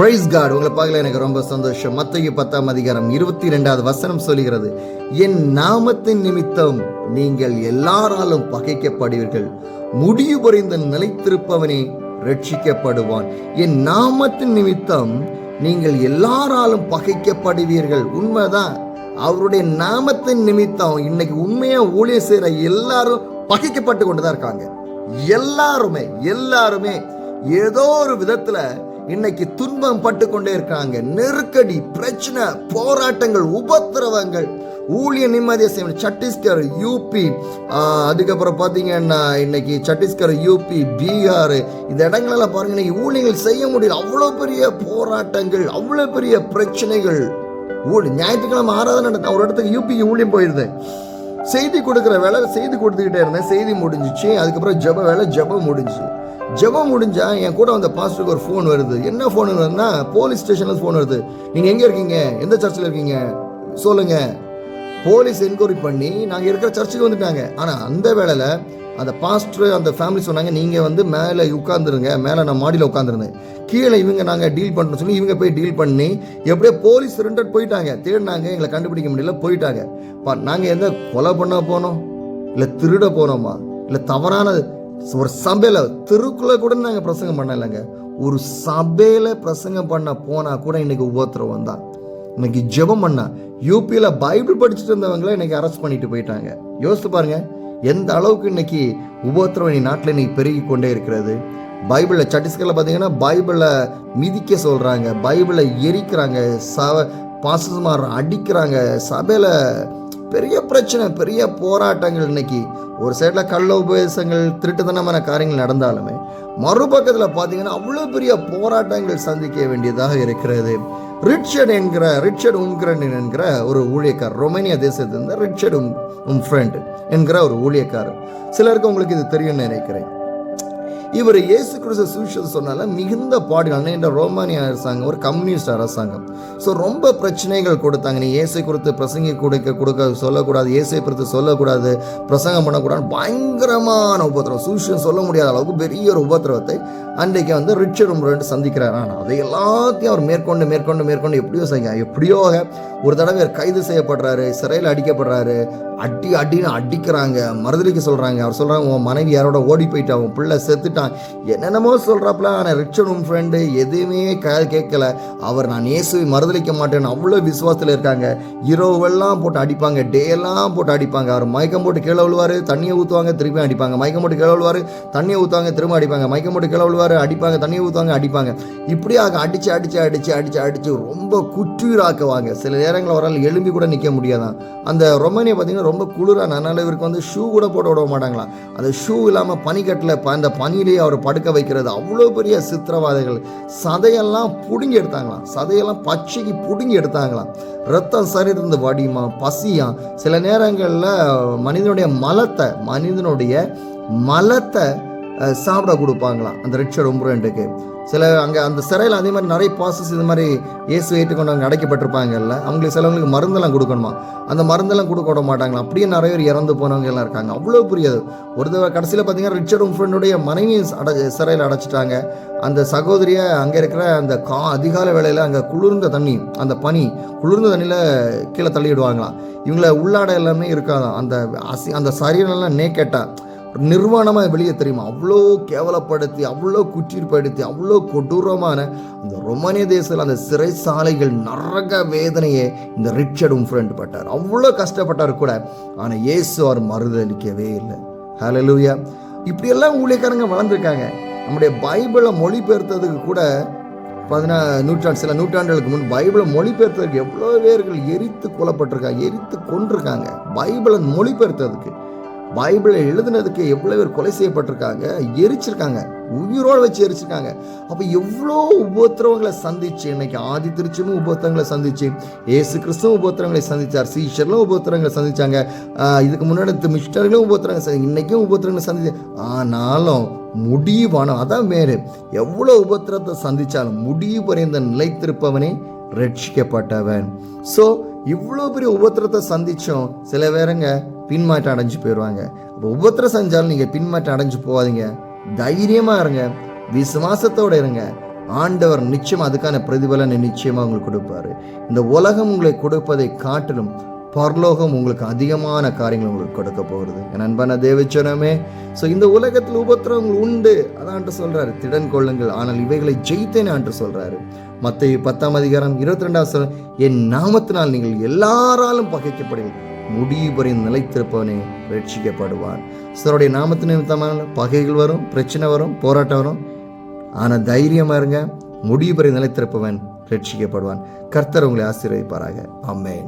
Price God உங்களை பார்க்கல எனக்கு ரொம்ப சந்தோஷம். மத்திய பத்தாம் அதிகாரம் இருபத்தி ரெண்டாவது வசனம் சொல்லுகிறது என் நாமத்தின் நிமித்தம் நீங்கள் எல்லாராலும் பகைக்கப்படுவீர்கள். முடிவு புரிந்த நிலைத்திருப்பவனே ரட்சிக்கப்படுவான் என் நாமத்தின் நிமித்தம் நீங்கள் எல்லாராலும் பகைக்கப்படுவீர்கள். உண்மைதான். அவருடைய நாமத்தின் நிமித்தம் இன்னைக்கு உண்மையா ஊழியர் செய்யற எல்லாரும் பகைக்கப்பட்டு கொண்டுதான் இருக்காங்க. எல்லாருமே எல்லாருமே ஏதோ ஒரு விதத்துல இன்னைக்கு துன்பம் பட்டு கொண்டே இருக்காங்க. நெருக்கடி பிரச்சனை போராட்டங்கள் உபத்திரவங்கள் ஊழிய நிம்மதியை செய்யணும். சத்தீஸ்கர் யூபி அதுக்கப்புறம் பார்த்தீங்கன்னா இன்னைக்கு சத்தீஸ்கர் யூபி பீகார் இந்த இடங்களெல்லாம் பாருங்க இன்னைக்கு ஊழியங்கள் செய்ய முடியல. அவ்வளோ பெரிய போராட்டங்கள் அவ்வளோ பெரிய பிரச்சனைகள். ஊழி ஞாயிற்றுக்கிழமை ஆராதனை நடக்கும். ஒரு இடத்துக்கு யூபிக்கு ஊழியம் போயிருந்தேன் செய்தி கொடுக்குற வேலை செய்தி கொடுத்துக்கிட்டே இருந்தேன். செய்தி முடிஞ்சிச்சு. அதுக்கப்புறம் ஜெப வேலை ஜெபம் முடிஞ்சிச்சு. ஜெபம் முடிஞ்சா என் கூட வந்த பாஸ்டருக்கு ஒரு ஃபோன் வருது. என்ன ஃபோன் வருதுன்னா போலீஸ் ஸ்டேஷனில் ஃபோன் வருது. நீங்கள் எங்கே இருக்கீங்க? எந்த சர்ச்சில் இருக்கீங்க? சொல்லுங்கள் போலீஸ் என்கொயரி பண்ணி நாங்கள் இருக்கிற சர்ச்சுக்கு வந்துட்டாங்க. ஆனால் அந்த வேளையில் அந்த பாஸ்டர் அந்த ஃபேமிலி சொன்னாங்க நீங்கள் வந்து மேலே உட்காந்துருங்க மேலே நான் மாடியில் உட்காந்துருந்தேன் கீழே இவங்க நாங்கள் டீல் பண்ணுறோம் சொல்லி இவங்க போய் டீல் பண்ணி எப்படியோ போலீஸ் ரெண்டட் போயிட்டாங்க. தேடினாங்க எங்களை கண்டுபிடிக்க முடியல போயிட்டாங்க. பா நாங்கள் எந்த கொலை பண்ண போனோம்? இல்லை திருட போனோமா? இல்லை தவறான ஒரு சபையில் தெருக்குள்ள கூட நாங்கள் பிரசங்கம் பண்ணலைங்க. ஒரு சபையில் பிரசங்கம் பண்ண போனால் கூட இன்னைக்கு உபத்திரவம் வந்தான் இன்னைக்கு ஜெபம் பண்ணா. யூபியில் பைபிள் படிச்சுட்டு இருந்தவங்கள இன்னைக்கு அரெஸ்ட் பண்ணிட்டு போயிட்டாங்க. யோசித்து பாருங்க. எந்த அளவுக்கு இன்னைக்கு உபத்திரவம் இன்னைக்கு நாட்டில் இன்னைக்கு பெருகி கொண்டே இருக்கிறது. பைபிளில் சட்டீஸ்கரில் பார்த்தீங்கன்னா பைபிளை மிதிக்க சொல்கிறாங்க பைபிளை எரிக்கிறாங்க. சவ பாசமார் அடிக்கிறாங்க. சபையில் பெரிய பிரச்சனை பெரிய போராட்டங்கள் இன்னைக்கு. ஒரு சைடில் கள்ள உபதேசங்கள் திருட்டுத்தனமான காரியங்கள் நடந்தாலுமே மறுபக்கத்தில் பார்த்தீங்கன்னா அவ்வளோ பெரிய போராட்டங்கள் சந்திக்க வேண்டியதாக இருக்கிறது. ரிச்சர்ட் என்கிற ரிச்சர்ட் உன்கிரன் என்கிற ஒரு ஊழியக்கார் ரொமேனியா தேசத்திலிருந்து ரிச்சர்ட் உம் உம் ஃப்ரெண்ட் என்கிற ஒரு ஊழியக்காரர் சிலருக்கு உங்களுக்கு இது தெரியும்னு நினைக்கிறேன். இவர் இயேசு கிறிஸ்து சுவிசேஷம் சொன்னால மிகுந்த பாடுகள். இந்த ரோமானிய அரசாங்கம் ஒரு கம்யூனிஸ்ட் அரசாங்கம். ஸோ ரொம்ப பிரச்சனைகள் கொடுத்தாங்க. நீ இயேசை குறித்து பிரசங்கி கொடுக்க கொடுக்க சொல்லக்கூடாது இயேசை குறித்து சொல்லக்கூடாது பிரசங்கம் பண்ணக்கூடாது பயங்கரமான உபத்திரவம். சுவிசேஷம் சொல்ல முடியாத அளவுக்கு பெரிய ஒரு உபத்திரவத்தை அன்றைக்கு வந்து ரிச்சர் ரெண்டு சந்திக்கிறார். ஆனால் அதை எல்லாத்தையும் அவர் மேற்கொண்டு மேற்கொண்டு மேற்கொண்டு எப்படியோ செய்ய எப்படியோ ஒரு தடவை அவர் கைது செய்யப்படுறாரு சிறையில் அடிக்கப்படுறாரு அடி அடின்னு அடிக்கிறாங்க மறுதளிக்க சொல்கிறாங்க அவர் சொல்கிறாங்க உன் மனைவி யாரோட ஓடி போயிட்டான் உன் பிள்ளை செத்துட்டான் என்னென்னமோ சொல்கிறாப்புல ஆனால் ரிச்சர்ட் உன் ஃப்ரெண்டு எதுவுமே க கேட்கல. அவர் நான் இயேசுவை மறுதளிக்க மாட்டேன்னு அவ்வளோ விசுவாசத்தில் இருக்காங்க. இரவுவெல்லாம் போட்டு அடிப்பாங்க டே எல்லாம் போட்டு அடிப்பாங்க. அவர் மயக்கம் போட்டு கீழே விழுவார் தண்ணியை ஊற்றுவாங்க திருப்பி அடிப்பாங்க. மயக்கம் போட்டு கீழே விழுவார் தண்ணியை ஊற்றுவாங்க திரும்ப அடிப்பாங்க. மயக்கம் போட்டு கீழே விழுவார் அடிப்பாங்க தண்ணியை ஊற்றுவாங்க அடிப்பாங்க. இப்படியாக அடிச்சு அடிச்சு அடிச்சு அடிச்சு அடிச்சு ரொம்ப குற்றுயிராக்குவாங்க. சில நேரங்களில் அவரால் எலும்பி கூட நிற்க முடியாதான். அந்த ரொமானியா பார்த்தீங்கன்னா ரொம்ப குளிரான அதனால இவருக்கு வந்து ஷூ கூட போட விட மாட்டாங்களாம். அந்த ஷூ இல்லாமல் பனிக்கட்டில் அந்த பனியில் பனியிலேயே அவர் படுக்க வைக்கிறது. அவ்வளோ பெரிய சித்திரவாதைகள். சதையெல்லாம் பிடுங்கி எடுத்தாங்களாம். சதையெல்லாம் பச்சைக்கு பிடுங்கி எடுத்தாங்களாம். ரத்தம் சரிந்து வடிமா பசியா? சில நேரங்களில் மனிதனுடைய மலத்தை மனிதனுடைய மலத்தை சாப்பிட கொடுப்பாங்களாம். அந்த ரிஷோட் ரொம்ப ரெண்டுக்கு. சில அங்கே அந்த சிறையில் அதே மாதிரி நிறைய ப்ராசஸ் இது மாதிரி இயேசு ஏற்றுக்கொண்டு அங்கே அடைக்கப்பட்டிருப்பாங்கல்ல அவங்களுக்கு சிலவங்களுக்கு மருந்தெல்லாம் கொடுக்கணுமா? அந்த மருந்தெல்லாம் கொடுக்க விட மாட்டாங்களா? அப்படியே நிறைய பேர் இறந்து போனவங்க எல்லாம் இருக்காங்க. அவ்வளோ புரியாது. ஒரு தடவை கடைசியில் பார்த்தீங்கன்னா ரிச்சர்ட் உம்ஃப்ரெண்டுடைய மனைவியும் அடை சிறையில் அடைச்சிட்டாங்க. அந்த சகோதரியை அங்கே இருக்கிற அந்த கா அதிகால வேலையில் அங்கே குளிர்ந்த தண்ணி அந்த பனி குளிர்ந்த தண்ணியில் கீழே தள்ளிவிடுவாங்களாம். இவங்கள உள்ளாடை எல்லாமே இருக்காதான் அந்த அசி அந்த சரியனெல்லாம் நே கேட்டால் நிர்வாணமாக வெளியே தெரியுமா? அவ்வளோ கேவலப்படுத்தி அவ்வளோ குற்றப்படுத்தி அவ்வளோ கொடூரமான அந்த ரொமானிய தேசத்தில் அந்த சிறைசாலைகள் நரக வேதனையை இந்த ரிச்சர்டும் ஃப்ரெண்ட் பட்டார். அவ்வளோ கஷ்டப்பட்டார் கூட. ஆனால் இயேசு அவர் மறுதளிக்கவே இல்லை. ஹalleluya இப்படியெல்லாம் ஊழியக்காரங்க வளர்ந்துருக்காங்க. நம்முடைய பைபிளை மொழிபெயர்த்ததுக்கு கூட பதினா நூற்றாண்டு சில நூற்றாண்டுகளுக்கு முன் பைபிளை மொழிபெயர்த்ததுக்கு எவ்வளோ பேர்கள் எரித்து கொல்லப்பட்டிருக்காங்க எரித்து கொண்டிருக்காங்க பைபிளை மொழிபெயர்த்ததுக்கு. பைபிளை எழுதுனதுக்கு எவ்வளோ பேர் கொலை செய்யப்பட்டிருக்காங்க எரிச்சிருக்காங்க உயிரோடு வச்சு எரிச்சிருக்காங்க. அப்போ எவ்வளோ உபத்திரவங்களை சந்திச்சு இன்னைக்கு ஆதி திருச்சனும் உபத்திரங்களை சந்திச்சு ஏசு கிறிஸ்துவும் உபத்திரங்களை சந்திச்சார் சீஷர்களும் உபத்திரங்களை சந்திச்சாங்க இதுக்கு முன்னாடி மிஸ்டர்களும் உபத்திரங்களை இன்னைக்கும் உபத்திரங்களை சந்திச்சு. ஆனாலும் முடிவான அதான் வேறு எவ்வளோ உபத்திரத்தை சந்தித்தாலும் முடிவு பறிந்த நிலைத்திருப்பவனே ரட்சிக்கப்பட்டவன். ஸோ இவ்வளோ பெரிய உபத்திரத்தை சந்தித்தோம் சில பேருங்க பின்மாற்றம் அடைஞ்சு போயிடுவாங்க. அப்போ உபத்திர செஞ்சாலும் நீங்கள் பின்மாற்றம் அடைஞ்சு போகாதீங்க. தைரியமாக இருங்க. விசுவாசத்தோடு இருங்க. ஆண்டவர் நிச்சயம் அதுக்கான பிரதிபலனை நிச்சயமாக உங்களுக்கு கொடுப்பாரு. இந்த உலகம் உங்களை கொடுப்பதை காட்டிலும் பரலோகம் உங்களுக்கு அதிகமான காரியங்கள் உங்களுக்கு கொடுக்க போகிறது. என் அன்பான தேவச்சனமே ஸோ இந்த உலகத்தில் உபத்திரவங்கள் உண்டு. அதான் சொல்கிறாரு திடன் கொள்ளுங்கள். ஆனால் இவைகளை ஜெயித்தேன் என்று சொல்கிறாரு மற்ற பத்தாம் அதிகாரம் இருபத்தி ரெண்டாவது என் நாமத்தினால் நீங்கள் எல்லாராலும் பகைக்கப்படுவீர்கள். முடிவு வரை நிலைத்திருப்பவனே ரட்சிக்கப்படுவான். சிலருடைய நாமத்து நிமித்தமான பகைகள் வரும் பிரச்சனை வரும் போராட்டம் வரும். ஆனால் தைரியமா இருங்க முடிவு வரை நிலைத்திருப்பவன் ரட்சிக்கப்படுவான். கர்த்தர் உங்களை ஆசீர்வதிப்பாராக. அம்மேன்